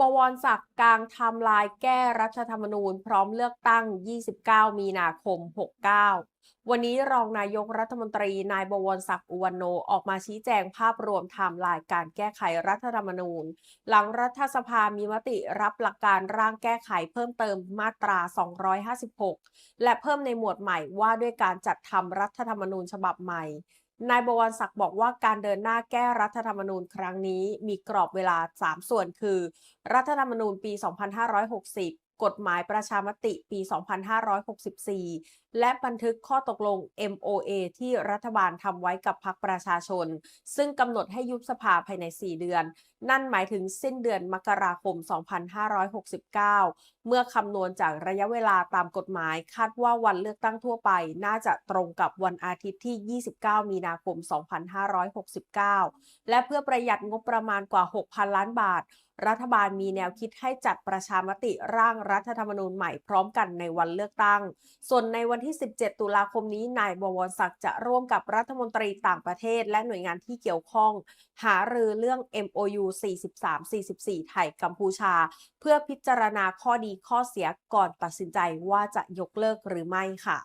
บวรศักดิ์กลางทำลายแก้รัฐธรรมนูญ พร้อมเลือกตั้ง 29 มีนาคม 69 วันนี้รองนายกรัฐมนตรีนายบวรศักดิ์อุวันโนออกมาชี้แจงภาพรวมไทม์ไลน์การแก้ไขรัฐธรรมนูญ หลังรัฐสภามีมติรับหลักการร่างแก้ไขเพิ่มเติมมาตรา 256 และเพิ่มในหมวดใหม่ว่าด้วยการจัดทำรัฐธรรมนูญฉบับใหม่ นายบวรศักดิ์บอกว่าการเดินหน้าแก้รัฐธรรมนูญครั้งนี้มีกรอบเวลา 3 ส่วนคือ รัฐธรรมนูญปี 2560 กฎหมายประชามติปี 2564 และบันทึกข้อตกลง MOA ที่รัฐบาลทำไว้กับพรรคประชาชน ซึ่งกำหนดให้ยุบสภาภายใน 4 เดือน นั่นหมายถึงสิ้นเดือนมกราคม 2569 เมื่อคำนวณจากระยะเวลาตามกฎหมายคาดว่าวันเลือกตั้งทั่วไป น่าจะตรงกับวันอาทิตย์ที่ 29 มีนาคม 2569 และเพื่อประหยัดงบประมาณกว่า 6,000 ล้านบาทรัฐบาลมีแนวคิดให้จัดประชามติร่างรัฐธรรมนูญใหม่พร้อมกันในวันเลือกตั้ง ส่วนในวันที่ 17 ตุลาคมนี้นายบวรศักดิ์จะร่วมกับรัฐมนตรีต่างประเทศ และหน่วยงานที่เกี่ยวข้อง หารือเรื่อง MOU 43-44 ไทยกัมพูชา เพื่อพิจารณาข้อดีข้อเสียก่อนตัดสินใจว่าจะยกเลิกหรือไม่ค่ะ